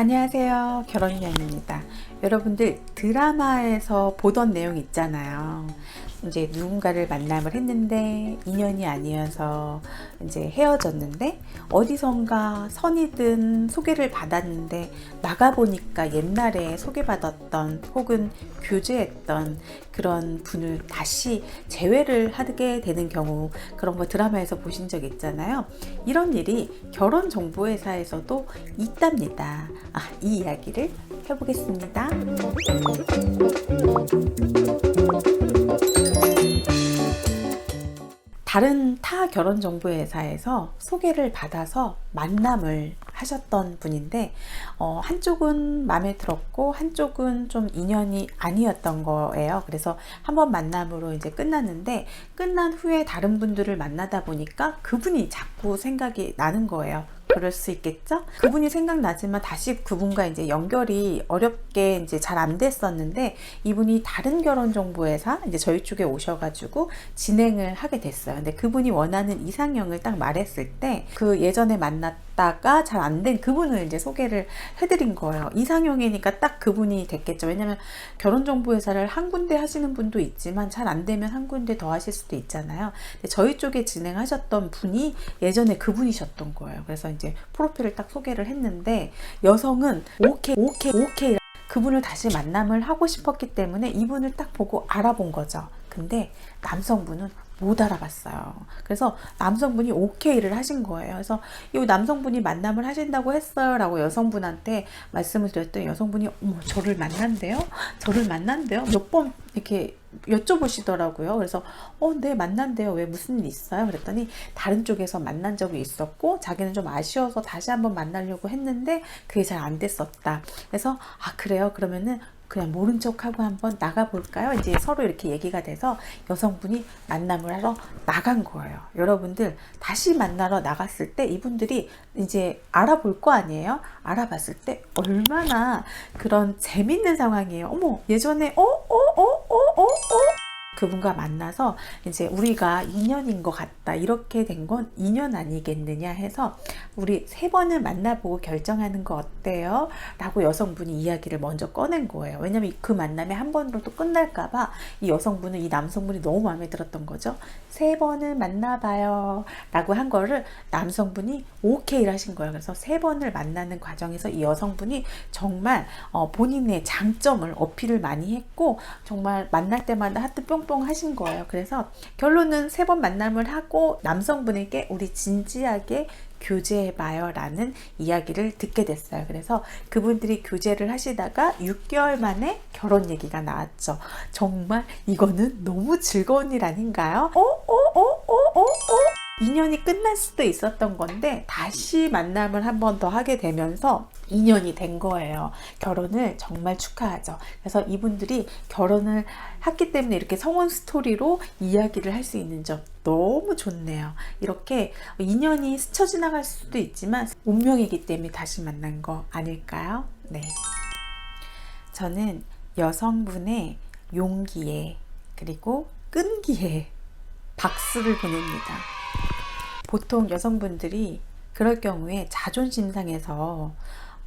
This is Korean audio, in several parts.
안녕하세요. 결혼연입니다. 여러분들 드라마에서 보던 내용 있잖아요. 이제 누군가를 만남을 했는데 인연이 아니어서 이제 헤어졌는데 어디선가 선이든 소개를 받았는데 나가보니까 옛날에 소개받았던 혹은 교제했던 그런 분을 다시 재회를 하게 되는 경우 그런 거 드라마에서 보신 적 있잖아요. 이런 일이 결혼 정보회사에서도 있답니다. 아, 이 이야기를 해보겠습니다. 다른 타 결혼 정보 회사에서 소개를 받아서 만남을 하셨던 분인데 어, 한쪽은 마음에 들었고 한쪽은 좀 인연이 아니었던 거예요. 그래서 한번 만남으로 이제 끝났는데 끝난 후에 다른 분들을 만나다 보니까 그분이 자꾸 생각이 나는 거예요. 그럴 수 있겠죠? 그분이 생각나지만 다시 그분과 이제 연결이 어렵게 이제 잘 안 됐었는데 이분이 다른 결혼 정보회사 이제 저희 쪽에 오셔가지고 진행을 하게 됐어요. 근데 그분이 원하는 이상형을 딱 말했을 때 그 예전에 만났 다가 잘 안 된 그분을 이제 소개를 해드린 거예요. 이상형이니까 딱 그분이 됐겠죠. 왜냐면 결혼 정보회사를 한 군데 하시는 분도 있지만 잘 안 되면 한 군데 더 하실 수도 있잖아요. 저희 쪽에 진행하셨던 분이 예전에 그분이셨던 거예요. 그래서 이제 프로필을 딱 소개를 했는데 여성은 오케이 오케이 오케이 그분을 다시 만남을 하고 싶었기 때문에 이분을 딱 보고 알아본 거죠. 근데 남성분은 못 알아봤어요. 그래서 남성분이 오케이를 하신 거예요. 그래서 이 남성분이 만남을 하신다고 했어요. 라고 여성분한테 말씀을 드렸더니 여성분이 어머, 저를 만난대요? 저를 만난대요? 몇 번 이렇게 여쭤보시더라고요. 그래서 어, 네, 만난대요. 왜 무슨 일 있어요? 그랬더니 다른 쪽에서 만난 적이 있었고 자기는 좀 아쉬워서 다시 한번 만나려고 했는데 그게 잘 안 됐었다. 그래서 아, 그래요. 그러면은 그냥 모른 척하고 한번 나가볼까요? 이제 서로 이렇게 얘기가 돼서 여성분이 만남을 하러 나간 거예요. 여러분들 다시 만나러 나갔을 때 이분들이 이제 알아볼 거 아니에요? 알아봤을 때 얼마나 그런 재밌는 상황이에요. 어머, 예전에 어, 어, 어? 그분과 만나서 이제 우리가 인연인 것 같다 이렇게 된 건 인연 아니겠느냐 해서 우리 세 번을 만나보고 결정하는 거 어때요? 라고 여성분이 이야기를 먼저 꺼낸 거예요. 왜냐면 그 만남이 한 번으로 또 끝날까봐 이 여성분은 이 남성분이 너무 마음에 들었던 거죠. 세 번을 만나봐요. 라고 한 거를 남성분이 오케이를 하신 거예요. 그래서 세 번을 만나는 과정에서 이 여성분이 정말 어, 본인의 장점을 어필을 많이 했고 정말 만날 때마다 하트 뿅 뽕뽕 하신 거예요. 그래서 결론은 세 번 만남을 하고 남성분에게 우리 진지하게 교제해봐요 라는 이야기를 듣게 됐어요. 그래서 그분들이 교제를 하시다가 6개월 만에 결혼 얘기가 나왔죠. 정말 이거는 너무 즐거운 일 아닌가요? 어, 어, 어, 어, 어, 어? 인연이 끝날 수도 있었던 건데 다시 만남을 한 번 더 하게 되면서 인연이 된 거예요. 결혼을 정말 축하하죠. 그래서 이분들이 결혼을 했기 때문에 이렇게 성원 스토리로 이야기를 할 수 있는 점 너무 좋네요. 이렇게 인연이 스쳐 지나갈 수도 있지만 운명이기 때문에 다시 만난 거 아닐까요? 네. 저는 여성분의 용기에 그리고 끈기에 박수를 보냅니다. 보통 여성분들이 그럴 경우에 자존심 상해서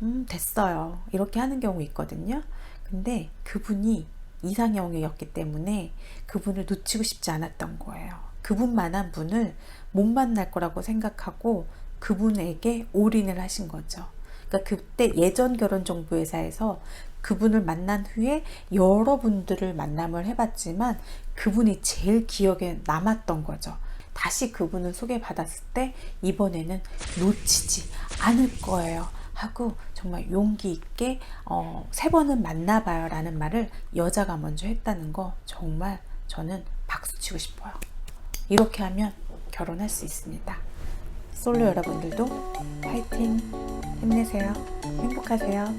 음, 됐어요. 이렇게 하는 경우 있거든요. 근데 그분이 이상형이었기 때문에 그분을 놓치고 싶지 않았던 거예요. 그분만한 분을 못 만날 거라고 생각하고 그분에게 올인을 하신 거죠. 그러니까 그때 예전 결혼 정보 회사에서 그분을 만난 후에 여러분들을 만남을 해봤지만 그분이 제일 기억에 남았던 거죠. 다시 그분을 소개받았을 때 이번에는 놓치지 않을 거예요. 하고 정말 용기 있게 어, 세 번은 만나봐요 라는 말을 여자가 먼저 했다는 거 정말 저는 박수 치고 싶어요. 이렇게 하면 결혼할 수 있습니다. 솔로 여러분들도 파이팅 힘내세요. 행복하세요.